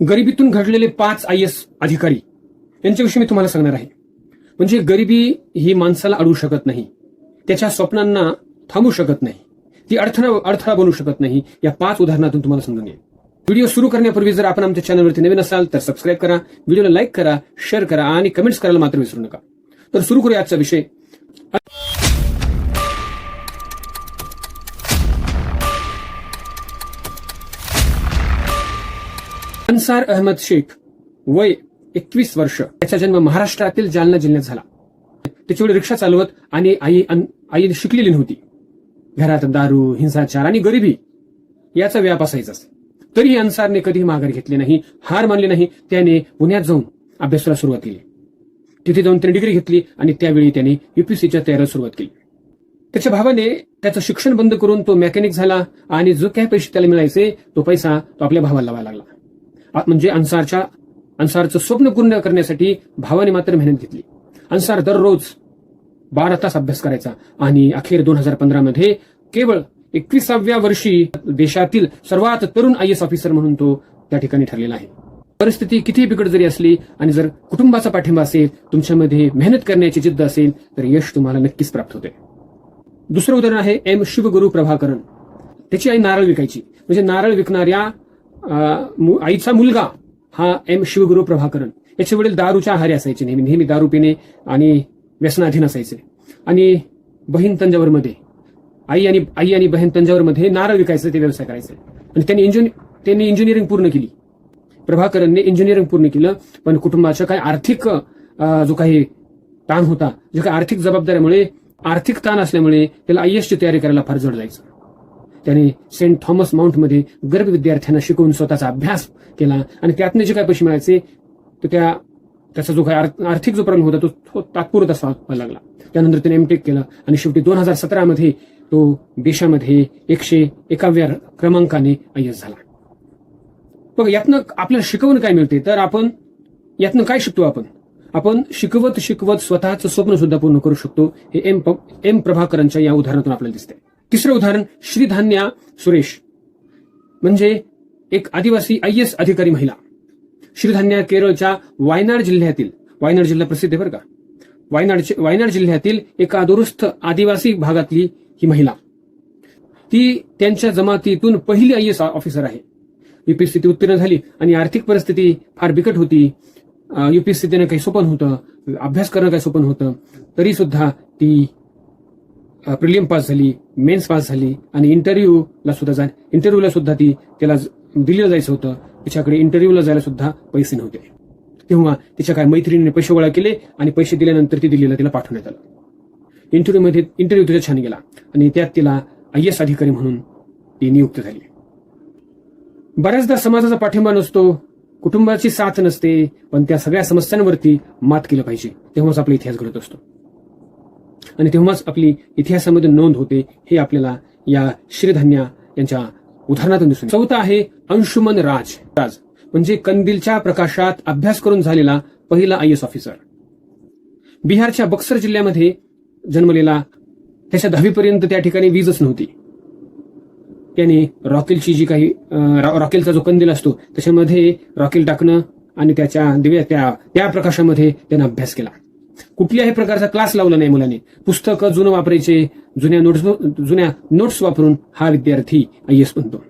गरिबीतून घडलेले पाच I S अधिकारी. यांच्याविषयी मी तुम्हाला सांगणार आहे. म्हणजे गरिबी ही माणसाला अडवू शकत नाही. त्याच्या स्वप्नांना थांबू शकत नाही. ती अडथळा अडथळा बनू शकत नाही. या पाच उदाहरणातून तुम्हाला समजून येईल. व्हिडिओ सुरू करण्यापूर्वी जर आपण आमच्या चॅनलवरती नवीन असाल तर सबस्क्राईब करा व्हिडिओला लाईक करा शेअर करा आणि कमेंट्स करायला मात्र विसरू नका. तर सुरू करूया आजचा विषय. अन्सार अहमद शेख वय एकवीस वर्ष. त्याचा जन्म महाराष्ट्रातील जालना जिल्ह्यात झाला. त्याची रिक्षा चालवत आणि आई आई शिकलेली नव्हती. घरात दारू हिंसाचार आणि गरिबी याचा व्याप असायचाच. तरीही अन्सारने कधीही माघार घेतली नाही हार मानली नाही त्याने पुण्यात जाऊन अभ्यासाला सुरुवात केली. तिथे जाऊन त्याने डिग्री घेतली आणि त्यावेळी त्याने युपीसीच्या तयारीला सुरुवात केली. त्याच्या भावाने त्याचं शिक्षण बंद करून तो मेकॅनिक झाला आणि जो काही पैसे त्याला मिळायचे तो पैसा तो आपल्या भावाला लावायला लागला. म्हणजे अन्सारच्या अन्सारचं स्वप्न पूर्ण करण्यासाठी भावाने मात्र मेहनत घेतली. अन्सार दररोज बारा तास अभ्यास करायचा आणि अखेर दोन हजार पंधरा मध्ये केवळ एकविसाव्या वर्षी देशातील सर्वात तरुण आय एस ऑफिसर म्हणून तो त्या ठिकाणी ठरलेला आहे. परिस्थिती कितीही बिकट जरी असली आणि जर कुटुंबाचा पाठिंबा असेल तुमच्यामध्ये मेहनत करण्याची जिद्द असेल तर यश तुम्हाला नक्कीच प्राप्त होते. दुसरं उदाहरण आहे एम शिवगुरु प्रभाकरण त्याची आई नारळ विकायची. म्हणजे नारळ विकणाऱ्या आईचा मुलगा हा एम शिवगुरु प्रभाकरण याचे वडील दारूच्या आहारी असायचे नेहमी नेहमी दारू पिणे आणि व्यसनाधीन असायचे. आणि बहीण तंजावरमध्ये आई आणि आई आणि बहीण तंजावरमध्ये नारळ विकायचं ते व्यवसाय करायचे. आणि त्यांनी इंजिन त्यांनी इंजिनिअरिंग पूर्ण केली. प्रभाकरनने इंजिनिअरिंग पूर्ण केलं पण कुटुंबाच्या काही आर्थिक जो काही ताण होता जे काही आर्थिक जबाबदाऱ्यामुळे आर्थिक ताण असल्यामुळे त्याला आय एसची तयारी करायला फार जड जायचं. त्याने सेंट थॉमस माउंटमध्ये गर्भ विद्यार्थ्यांना शिकवून स्वतःचा अभ्यास केला आणि त्यातनं जे काय पैसे मिळायचे तर त्या त्याचा जो काही आर्थिक जो प्रॉब्लेम होता तो तात्पुरता व्हायला लागला. त्यानंतर त्याने एमटेक केलं आणि शेवटी दोन हजार सतरामध्ये तो देशामध्ये एकशे एकाव्या क्रमांकाने आय झाला. बघ यातनं आपल्याला शिकवण काय मिळते? तर आपण यातनं काय शिकतो आपण? आपण शिकवत शिकवत स्वतःचं स्वप्न सुद्धा पूर्ण करू शकतो. हे एम एम प्रभाकरांच्या या उदाहरणातून आपल्याला दिसते तिसरं उदाहरण श्रीधान्या सुरेश. म्हणजे एक आदिवासी आय एस अधिकारी महिला. श्रीधान्या केरळच्या वायनाड जिल्ह्यातील वायनाड जिल्हा प्रसिद्ध आहे बरं का. वायनाड वायनाड जिल्ह्यातील एका दुरुस्त आदिवासी भागातली ही महिला. ती त्यांच्या जमातीतून पहिली आय एस ऑफिसर आहे. युपीएससी उत्तीर्ण झाली आणि आर्थिक परिस्थिती फार बिकट होती. युपीएससी देणं काही सोपन होतं अभ्यास करणं काही सोपं होतं तरी सुद्धा ती प्रिलियम पास झाली मेन्स पास झाली आणि इंटरव्ह्यूला सुद्धा जा इंटरव्ह्यूला सुद्धा ती त्याला दिल्लीला जायचं होतं. तिच्याकडे इंटरव्ह्यूला जायला सुद्धा पैसे नव्हते. तेव्हा तिच्या काय मैत्रिणीने पैसे गोळा केले आणि पैसे दिल्यानंतर ती दिल्लीला तिला पाठवण्यात आलं. इंटरव्ह्यूमध्ये इंटरव्ह्यू तिचा छान गेला आणि त्यात तिला आय एस अधिकारी म्हणून ती नियुक्त झाली. बऱ्याचदा समाजाचा पाठिंबा नसतो कुटुंबाची साथ नसते पण त्या सगळ्या समस्यांवरती मात केलं पाहिजे. तेव्हाच आपला इतिहास घडत असतो. आणि तेव्हाच आपली इतिहासामध्ये नोंद होते हे आपल्याला या श्रीधन्या यांच्या उदाहरणातून दिसून चौथा आहे अंशुमन राज. राज म्हणजे कंदिलच्या प्रकाशात अभ्यास करून झालेला पहिला आय एस ऑफिसर. बिहारच्या बक्सर जिल्ह्यामध्ये जन्मलेला त्याच्या दहावीपर्यंत त्या ठिकाणी वीजच नव्हती. त्याने रॉकेलची जी काही रॉकेलचा जो कंदील असतो त्याच्यामध्ये रॉकेल टाकणं आणि त्याच्या दिव्या त्या त्या प्रकाशामध्ये त्यानं अभ्यास केला. कुठल्याही प्रकारचा क्लास लावला नाही मुलाने. पुस्तकं जुनं वापरायचे जुन्या नोट्स जुन्या नोट्स वापरून हा विद्यार्थी आय एस बनतो.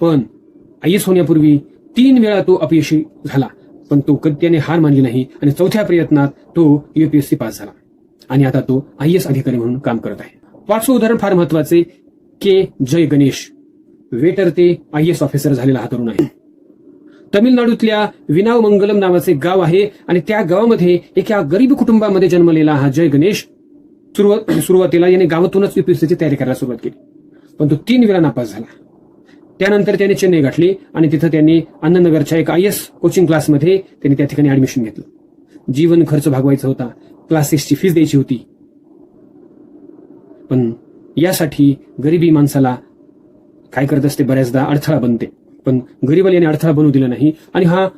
पण आय एस होण्यापूर्वी तीन वेळा तो अपयशी झाला पण तो कत्याने हार मानली नाही आणि चौथ्या प्रयत्नात तो युपीएससी पास झाला. आणि आता तो आय एस अधिकारी म्हणून काम करत आहे. पाचवं उदाहरण फार महत्त्वाचे के. जय गणेश. वेटर ते आय एस ऑफिसर झालेला हा तरुण आहे. तमिळनाडूतल्या विनाव मंगलम नावाचे गाव आहे आणि त्या गावामध्ये एका गरीब कुटुंबामध्ये जन्मलेला हा जय गणेश सुरुवात सुरुवातीला याने गावातूनच युपीएससीची तयारी करायला सुरुवात केली. पण तो तीन वेळा नापास झाला. त्यानंतर त्याने चेन्नई गाठली आणि तिथं त्यांनी अन्ननगरच्या एक आय एस कोचिंग क्लासमध्ये त्यांनी त्या ठिकाणी ऍडमिशन घेतलं. जीवन खर्च भागवायचा होता. क्लासेसची फीस द्यायची होती. पण यासाठी गरिबी माणसाला काय करत असते? बऱ्याचदा अडथळा बनते. पण गरीबाला याने अडथळा बनवू दिला नाही. आणि हा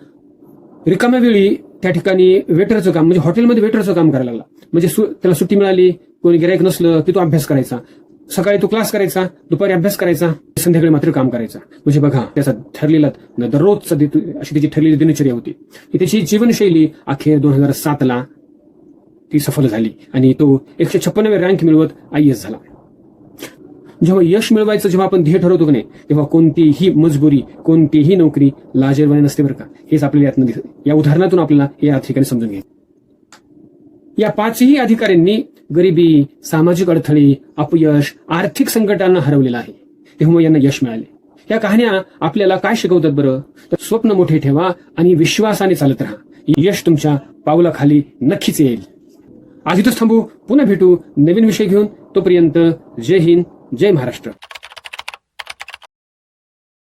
रिकाम्या वेळी त्या ठिकाणी वेटरचं काम म्हणजे हॉटेलमध्ये वेटरचं काम करायला लागला. म्हणजे सु- त्याला सुट्टी मिळाली कोणी गिरायक नसलं की तो अभ्यास करायचा. सकाळी तो क्लास करायचा दुपारी अभ्यास करायचा संध्याकाळी मात्र काम करायचा. म्हणजे बघा त्याचा ठरलेला दररोजचा अशी त्याची ठरलेली दिनचर्या होती. त्याची जीवनशैली अखेर दोन हजार सातला ती सफल झाली. आणि तो एकशे छप्पन्नवे रँक मिळवत आय एस झाला. जेव्हा यश मिळवायचं जेव्हा आपण ध्येय ठरवतो की नाही तेव्हा कोणतीही मजबुरी कोणतीही नोकरी लाजीरवाणी नसते बरं का. हेच आपल्याला यातनं दिसत. या उदाहरणातून आपल्याला हे या ठिकाणी समजून घ्यायचं या पाचही अधिकाऱ्यांनी गरिबी सामाजिक अडथळे अपयश आर्थिक संकटांना हरवलेलं आहे. तेव्हा यांना यश मिळाले. या कहाण्या आपल्याला काय शिकवतात बरं? तर स्वप्न मोठे ठेवा आणि विश्वासाने चालत राहा. यश तुमच्या पावलाखाली नक्कीच येईल. आज इथंच थांबू. पुन्हा भेटू. नवीन विषय घेऊन तोपर्यंत जय हिंद. जय महाराष्ट्र.